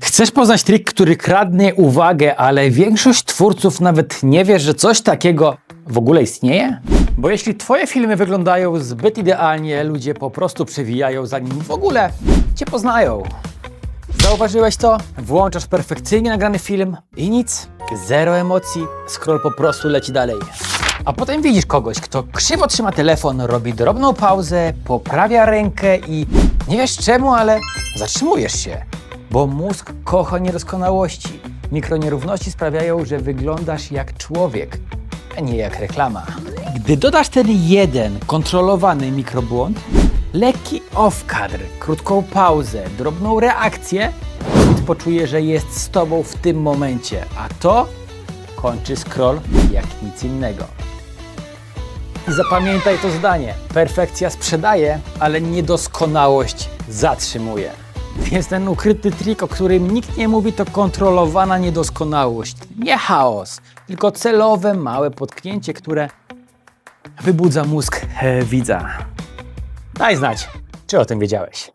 Chcesz poznać trik, który kradnie uwagę, ale większość twórców nawet nie wie, że coś takiego w ogóle istnieje? Bo jeśli twoje filmy wyglądają zbyt idealnie, ludzie po prostu przewijają zanim w ogóle cię poznają. Zauważyłeś to? Włączasz perfekcyjnie nagrany film i nic, zero emocji, scroll po prostu leci dalej. A potem widzisz kogoś, kto krzywo trzyma telefon, robi drobną pauzę, poprawia rękę i nie wiesz czemu, ale zatrzymujesz się, bo mózg kocha niedoskonałości. Mikronierówności sprawiają, że wyglądasz jak człowiek, a nie jak reklama. Gdy dodasz ten jeden kontrolowany mikrobłąd, lekki off-kadr, krótką pauzę, drobną reakcję, poczuje, że jest z tobą w tym momencie, a to kończy scroll jak nic innego. I zapamiętaj to zdanie. Perfekcja sprzedaje, ale niedoskonałość zatrzymuje. Więc ten ukryty trik, o którym nikt nie mówi, to kontrolowana niedoskonałość. Nie chaos, tylko celowe, małe potknięcie, które wybudza mózg e, widza. Daj znać, czy o tym wiedziałeś.